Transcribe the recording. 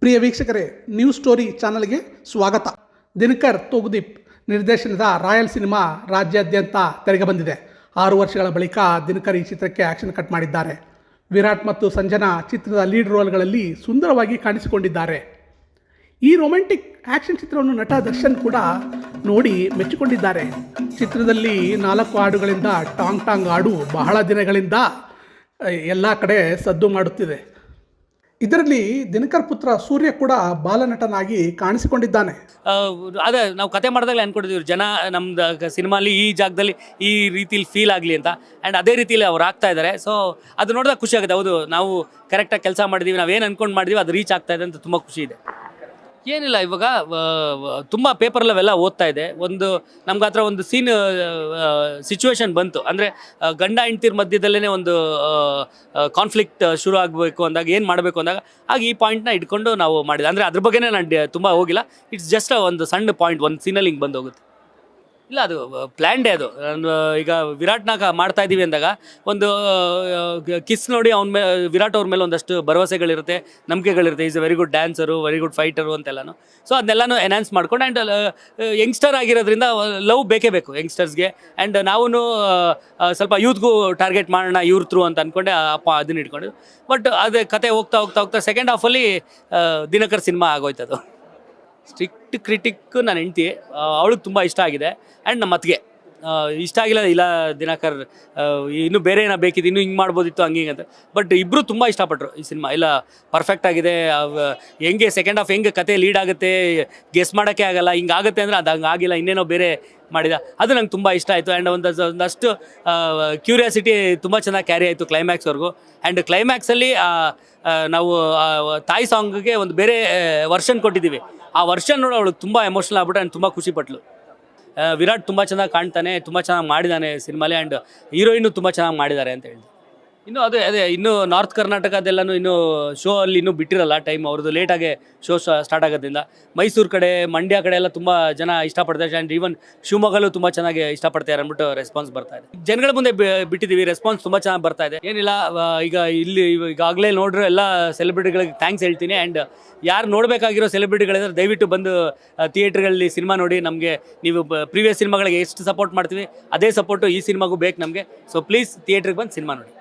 ಪ್ರಿಯ ವೀಕ್ಷಕರೇ news story ಚಾನಲ್ಗೆ ಸ್ವಾಗತ. ದಿನಕರ್ ತೂಗುದೀಪ್ ನಿರ್ದೇಶನದ ರಾಯಲ್ ಸಿನಿಮಾ ರಾಜ್ಯಾದ್ಯಂತ ತೆರೆಗೆ ಬಂದಿದೆ. ಆರು ವರ್ಷಗಳ ಬಳಿಕ ದಿನಕರ್ ಈ ಚಿತ್ರಕ್ಕೆ ಆ್ಯಕ್ಷನ್ ಕಟ್ ಮಾಡಿದ್ದಾರೆ. ವಿರಾಟ್ ಮತ್ತು ಸಂಜನಾ ಚಿತ್ರದ ಲೀಡ್ ರೋಲ್ಗಳಲ್ಲಿ ಸುಂದರವಾಗಿ ಕಾಣಿಸಿಕೊಂಡಿದ್ದಾರೆ. ಈ ರೊಮ್ಯಾಂಟಿಕ್ ಆ್ಯಕ್ಷನ್ ಚಿತ್ರವನ್ನು ನಟ ದರ್ಶನ್ ಕೂಡ ನೋಡಿ ಮೆಚ್ಚಿಕೊಂಡಿದ್ದಾರೆ. ಚಿತ್ರದಲ್ಲಿ ನಾಲ್ಕು ಹಾಡುಗಳಿಂದ ಟಾಂಗ್ ಟಾಂಗ್ ಹಾಡು ಬಹಳ ದಿನಗಳಿಂದ ಎಲ್ಲ ಕಡೆ ಸದ್ದು ಮಾಡುತ್ತಿದೆ. ಇದರಲ್ಲಿ ದಿನಕರ್ ಪುತ್ರ ಸೂರ್ಯ ಕೂಡ ಬಾಲನಟನಾಗಿ ಕಾಣಿಸಿಕೊಂಡಿದ್ದಾನೆ. ಅದೇ ನಾವು ಕತೆ ಮಾಡಿದಾಗಲೇ ಅನ್ಕೊಂಡಿದ್ದೀವಿ, ಜನ ನಮ್ದು ಸಿನಿಮಾಲಿ ಈ ಜಾಗದಲ್ಲಿ ಈ ರೀತಿಲಿ ಫೀಲ್ ಆಗಲಿ ಅಂತ. ಆ್ಯಂಡ್ ಅದೇ ರೀತಿಲಿ ಅವ್ರು ಆಗ್ತಾ ಇದ್ದಾರೆ ಸೊ ಅದು ನೋಡಿದಾಗ ಖುಷಿ ಆಗುತ್ತೆ. ಹೌದು, ನಾವು ಕರೆಕ್ಟಾಗಿ ಕೆಲಸ ಮಾಡಿದ್ದೀವಿ ನಾವೇನು ಅನ್ಕೊಂಡು ಮಾಡಿದೀವಿ ಅದು ರೀಚ್ ಆಗ್ತಾ ಇದೆ ಅಂತ ತುಂಬ ಖುಷಿ ಇದೆ. ಏನಿಲ್ಲ, ಇವಾಗ ತುಂಬ ಪೇಪರ್ಲವೆಲ್ಲ ಓದ್ತಾ ಇದೆ. ಒಂದು, ನಮ್ಗೆ ಹತ್ರ ಒಂದು ಸೀನ್ ಸಿಚುವೇಶನ್ ಬಂತು. ಅಂದರೆ ಗಂಡ ಹೆಂಡ್ತಿರ್ ಮಧ್ಯದಲ್ಲೇ ಒಂದು ಕಾನ್ಫ್ಲಿಕ್ಟ್ ಶುರು ಆಗಬೇಕು ಅಂದಾಗ, ಏನು ಮಾಡಬೇಕು ಅಂದಾಗ, ಆಗ ಈ ಪಾಯಿಂಟ್ನ ಇಟ್ಕೊಂಡು ನಾವು ಮಾಡಿದೆ. ಅಂದರೆ ಅದ್ರ ಬಗ್ಗೆನೇ ನಾನು ತುಂಬ ಹೋಗಿಲ್ಲ. ಇಟ್ಸ್ ಜಸ್ಟ್ ಒಂದು ಸಣ್ಣ ಪಾಯಿಂಟ್ ಒಂದು ಸೀನಲ್ಲಿ ಹಿಂಗೆ ಬಂದು ಹೋಗುತ್ತೆ. ಇಲ್ಲ, ಅದು ಪ್ಲ್ಯಾಂಡೇ ಅದು. ಈಗ ವಿರಾಟ್ನಾಗ ಮಾಡ್ತಾ ಇದ್ದೀವಿ ಅಂದಾಗ ಒಂದು ಕಿಸ್ ನೋಡಿ ಅವ್ನ ಮೇಲೆ ವಿರಾಟ್ ಅವ್ರ ಮೇಲೆ ಒಂದಷ್ಟು ಭರವಸೆಗಳಿರುತ್ತೆ, ನಂಬಿಕೆಗಳಿರುತ್ತೆ. Is a very good dancer very good fighter ಅಂತೆಲ್ಲನು. So ಅದನ್ನೆಲ್ಲನೂ ಎನ್ಹಾನ್ಸ್ ಮಾಡ್ಕೊಂಡು ಆ್ಯಂಡ್ ಯಂಗ್ಸ್ಟರ್ ಆಗಿರೋದ್ರಿಂದ ಲವ್ ಬೇಕೇ ಬೇಕು ಯಂಗ್ಸ್ಟರ್ಸ್ಗೆ ಆ್ಯಂಡ್ ನಾವು ಸ್ವಲ್ಪ ಯೂತ್ಗೂ ಟಾರ್ಗೆಟ್ ಮಾಡೋಣ, ಇವ್ರ ಥ್ರೂ ಅಂತ ಅಂದ್ಕೊಂಡೆ ಅಪ್ಪ ಅದನ್ನ ಇಟ್ಕೊಂಡು. ಬಟ್ ಅದೇ ಕತೆ ಹೋಗ್ತಾ ಹೋಗ್ತಾ ಹೋಗ್ತಾ ಸೆಕೆಂಡ್ ಹಾಫಲ್ಲಿ ದಿನಕರ್ ಸಿನಿಮಾ ಆಗೋಯ್ತದು. ಸ್ಟ್ರಿಕ್ಟ್ ಕ್ರಿಟಿಕ್ ನನ್ನ ಹೆಂಡ್ತಿ. ಅವಳಿಗೆ ತುಂಬ ಇಷ್ಟ ಆಗಿದೆ. ಆ್ಯಂಡ್ ನಮ್ಮ ಅತ್ತಿಗೆ. ಇಷ್ಟ ಆಗಿಲ್ಲ, ಇಲ್ಲ ದಿನಕರ್ ಇನ್ನೂ ಬೇರೆ ಏನೋ ಬೇಕಿದೆ ಇನ್ನೂ ಹಿಂಗೆ ಮಾಡ್ಬೋದಿತ್ತು, ಹಂಗೆ ಹಿಂಗೆ ಅಂತ. ಬಟ್ ಇಬ್ಬರು ತುಂಬ ಇಷ್ಟಪಟ್ಟರು ಈ ಸಿನಿಮಾ. ಇಲ್ಲ ಪರ್ಫೆಕ್ಟ್ ಆಗಿದೆ. ಹೆಂಗೆ ಸೆಕೆಂಡ್ ಹಾಫ್ ಹೆಂಗೆ ಕತೆ ಲೀಡ್ ಆಗುತ್ತೆ ಗೆಸ್ ಮಾಡೋಕ್ಕೆ ಆಗಲ್ಲ, ಹಿಂಗೆ ಆಗುತ್ತೆ ಅಂದರೆ ಅದು ಹಂಗೆ ಆಗಿಲ್ಲ. ಇನ್ನೇನೋ ಬೇರೆ ಮಾಡಿದ. ಅದು ನಂಗೆ ತುಂಬ ಇಷ್ಟ ಆಯಿತು. ಆ್ಯಂಡ್ ಒಂದು ಒಂದಷ್ಟು ಕ್ಯೂರಿಯಾಸಿಟಿ ತುಂಬ ಚೆನ್ನಾಗಿ ಕ್ಯಾರಿ ಆಯಿತು ಕ್ಲೈಮ್ಯಾಕ್ಸ್ವರೆಗೂ ಆ್ಯಂಡ್ ಕ್ಲೈಮ್ಯಾಕ್ಸಲ್ಲಿ ನಾವು ತಾಯಿ ಸಾಂಗ್ಗೆ ಒಂದು ಬೇರೆ ವರ್ಷನ್ ಕೊಟ್ಟಿದ್ದೀವಿ. ಆ ವರ್ಷನ್ ನೋಡಿ ಅವಳು ತುಂಬ ಎಮೋಷನಲ್ ಆಗ್ಬಿಟ್ಟು ಆ್ಯಂಡ್ ತುಂಬ ಖುಷಿ ಪಟ್ಲು. ವಿರಾಟ್ ತುಂಬ ಚೆನ್ನಾಗಿ ಕಾಣ್ತಾನೆ, ತುಂಬ ಚೆನ್ನಾಗಿ ಮಾಡಿದ್ದಾನೆ ಸಿನಿಮಾಲಿ. ಆ್ಯಂಡ್ ಹೀರೋಯಿನು ತುಂಬ ಚೆನ್ನಾಗಿ ಮಾಡಿದ್ದಾರೆ ಅಂತ ಹೇಳಿದೆ. ಇನ್ನು ಅದೇ ಅದೇ, ಇನ್ನು ನಾರ್ತ್ ಕರ್ನಾಟಕದೆಲ್ಲನೂ ಇನ್ನು ಶೋ ಅಲ್ಲಿ ಇನ್ನೂ ಬಿಟ್ಟಿರಲ್ಲ ಟೈಮ್ ಅವ್ರದ್ದು ಲೇಟಾಗೆ ಶೋ ಸ್ಟಾರ್ಟ್ ಆಗೋದ್ರಿಂದ. ಮೈಸೂರು ಕಡೆ, ಮಂಡ್ಯ ಕಡೆ ಎಲ್ಲ ತುಂಬ ಜನ ಇಷ್ಟಪಡ್ತಾರೆ. ಆ್ಯಂಡ್ ಈವನ್ ಶಿವಮೊಗ್ಗಲ್ಲೂ ತುಂಬ ಚೆನ್ನಾಗಿ ಇಷ್ಟಪಡ್ತಾರೆ ಅಂದ್ಬಿಟ್ಟು ರೆಸ್ಪಾನ್ಸ್ ಬರ್ತಾ ಇದೆ. ಜನಗಳ ಮುಂದೆ ಬಿಟ್ಟಿದ್ದೀವಿ. ರೆಸ್ಪಾನ್ಸ್ ತುಂಬ ಚೆನ್ನಾಗಿ ಬರ್ತಾ ಇದೆ. ಏನಿಲ್ಲ ಈಗ ಇಲ್ಲಿ ಈಗಾಗಲೇ ನೋಡಿರೋ ಎಲ್ಲ ಸೆಲೆಬ್ರಿಟಿಗಳಿಗೆ ಥ್ಯಾಂಕ್ಸ್ ಹೇಳ್ತೀನಿ. ಆ್ಯಂಡ್ ಯಾರು ನೋಡಬೇಕಾಗಿರೋ ಸೆಲೆಬ್ರಿಟಿಗಳಿದ್ರೆ ದಯವಿಟ್ಟು ಬಂದು ಥಿಯೇಟ್ರ್ಗಳಲ್ಲಿ ಸಿನಿಮಾ ನೋಡಿ ನಮಗೆ ನೀವು ಪ್ರೀವಿಯಸ್ ಸಿನಿಮಾಗಳಿಗೆ ಎಷ್ಟು ಸಪೋರ್ಟ್ ಮಾಡ್ತೀವಿ, ಅದೇ ಸಪೋರ್ಟು ಈ ಸಿನಿಮಾಗೂ ಬೇಕು ನಮಗೆ. ಸೊ ಪ್ಲೀಸ್ ಥಿಯೇಟ್ರಿಗೆ ಬಂದು ಸಿನಿಮಾ ನೋಡಿ.